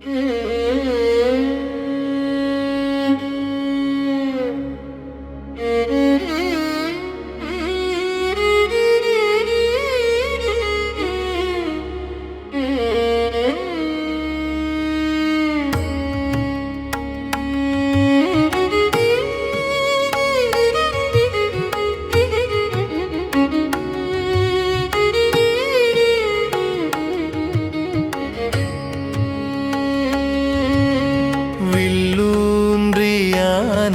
Mm-hmm.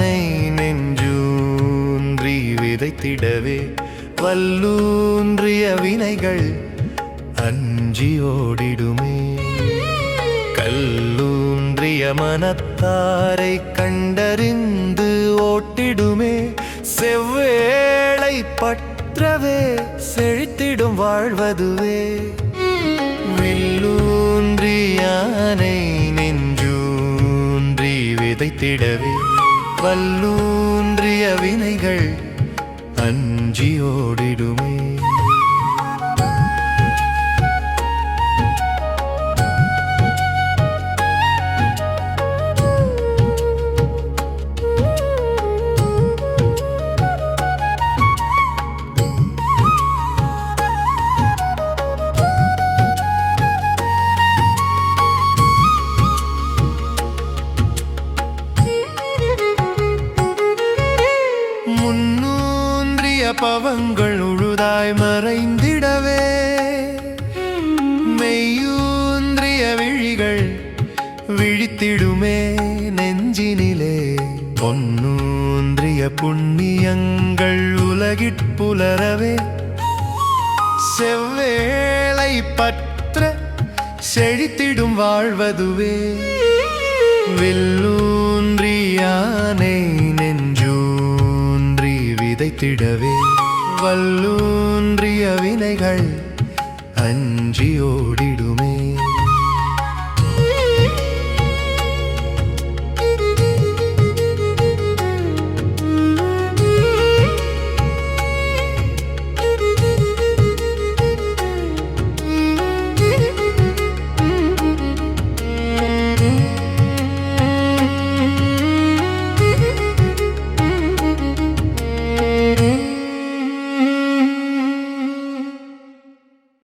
யானை நெஞ்சூன்றி விதைத்திடவே வல்லூன்றிய வினைகள் அஞ்சி ஓடிடுமே கல்லூன்றிய மனத்தாரை கண்டறிந்து ஓட்டிடுமே. செவ்வேளை பற்றவே செழித்திடும் வாழ்வதுவே. வில்லூன்றியானை நெஞ்சூன்றி விதைத்திடவே வல்லூன்றிய வினைகள் அஞ்சியோடிடுமே. பவங்கள் உழுதாய் மறைந்திடவே. மெய்யூன்றிய விழிகள் விழித்திடுமே நெஞ்சினிலே. பொன்னூன்றிய புண்ணியங்கள் உலகிற்புலரவே செவ்வேளை பற்ற செழித்திடும் வாழ்வதுவே. வில்லூன்றி விதைத்திடவே வல்லூன்றிய வினைகள் அஞ்சி ஓடிடுமே